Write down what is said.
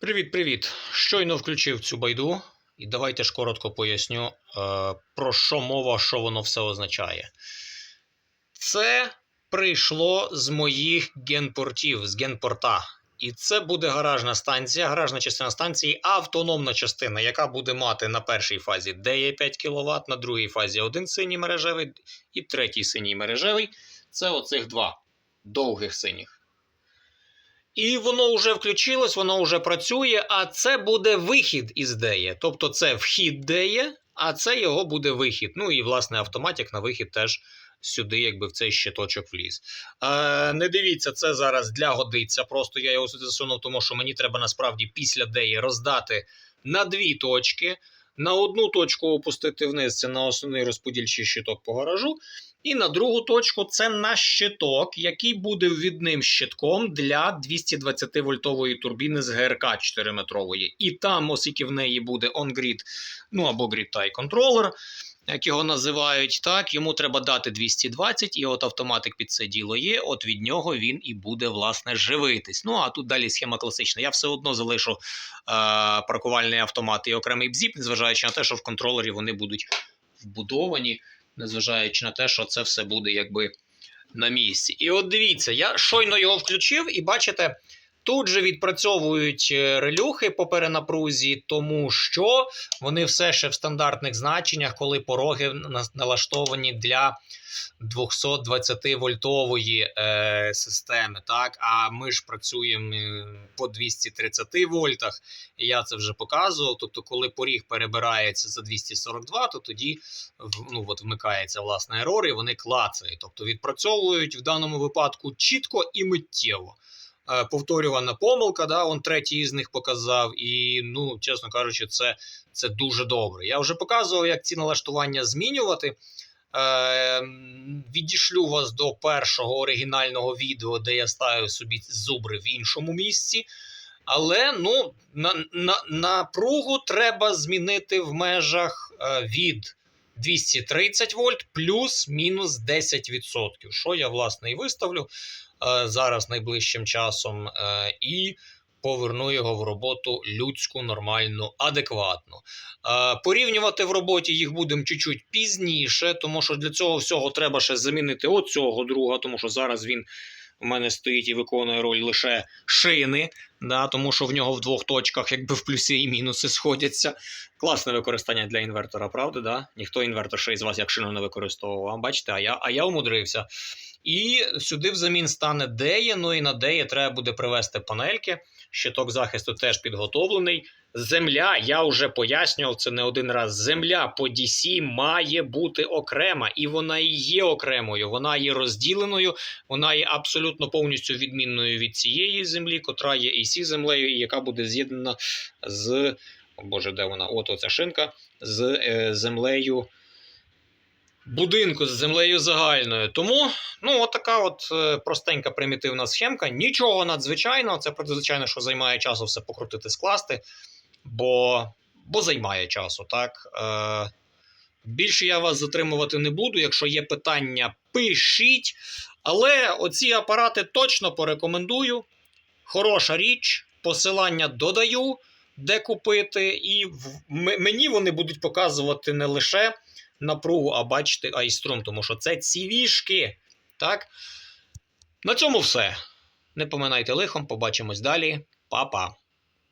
Привіт-привіт! Щойно включив цю байду, і давайте ж коротко поясню, е, про що мова, що воно все означає. Це прийшло з моїх генпортів, з генпорта. І це буде гаражна станція, гаражна частина станції, автономна частина, яка буде мати на першій фазі DE 5 кВт, на другій фазі один синій мережевий і третій синій мережевий. Це оцих два довгих синіх. І воно вже включилось, воно вже працює, а це буде вихід із DE. Тобто це вхід DE, а це його буде вихід. Ну і власне автоматик на вихід теж сюди, якби в цей щиточок вліз. Е, не дивіться, це зараз для годиться. Просто я його сюди засунув, тому що мені треба насправді після DE роздати на дві точки. На одну точку опустити вниз, це на основний розподільчий щиток по гаражу. І на другу точку це на щиток, який буде відним щитком для 220 вольтової турбіни з ГРК 4-метрової. І там, оскільки в неї буде on-grid, ну або grid tie контролер, як його називають, так, йому треба дати 220, і от автоматик під це діло є. От від нього він і буде власне живитись. Ну а тут далі схема класична. Я все одно залишу е, паркувальний автомат і окремий бзіп, незважаючи на те, що в контролері вони будуть вбудовані, незважаючи на те, що це все буде якби на місці. І от дивіться, я щойно його включив, і бачите. Тут же відпрацьовують е, релюхи по перенапрузі, тому що вони все ще в стандартних значеннях, коли пороги на- налаштовані для 220 вольтової е, системи. Так, а ми ж працюємо е, по 230 вольтах. І я це вже показував. Тобто, коли поріг перебирається за 242, то тоді ну, от вмикається власне ерор, і вони клацають. Тобто відпрацьовують в даному випадку чітко і миттєво повторювана помилка. Да, он третій із них показав, і ну, чесно кажучи, це, це дуже добре. Я вже показував, як ці налаштування змінювати. Е, м, відішлю вас до першого оригінального відео, де я ставив собі зубри в іншому місці. Але ну, на, на, напругу треба змінити в межах е, від 230 вольт плюс-мінус 10%, що я власне і виставлю е, зараз найближчим часом, е, і поверну його в роботу людську, нормальну, адекватну. Е, Порівнювати в роботі їх будемо чуть-чуть пізніше, тому що для цього всього треба ще замінити оцього друга, тому що зараз він у мене стоїть і виконує роль лише шини, да, тому що в нього в двох точках якби в плюси і мінуси сходяться. Класне використання для інвертора, правда? Да? Ніхто інвертор ще із вас як шину не використовував. Бачите, а я, а я умудрився. І сюди взамін стане деє, ну і на деє треба буде привести панельки. Щиток захисту теж підготовлений. Земля, я вже пояснював це не один раз. Земля по DC має бути окрема, і вона і є окремою. Вона є розділеною, вона є абсолютно повністю відмінною від цієї землі, котра є AC землею, і яка буде з'єднана з. О Боже, де вона? От оця шинка з е, землею будинку, з землею загальною. Тому, ну, така от е, простенька примітивна схемка. Нічого надзвичайного. Це звичайно, що займає часу все покрутити, скласти, бо, бо займає часу, так. Е, Більше я вас затримувати не буду. Якщо є питання, пишіть. Але оці апарати точно порекомендую. Хороша річ, посилання додаю, де купити, і в- мені вони будуть показувати не лише напругу, а бачити айструм, тому що це цівішки. Так? На цьому все. Не поминайте лихом, побачимось далі. Па-па.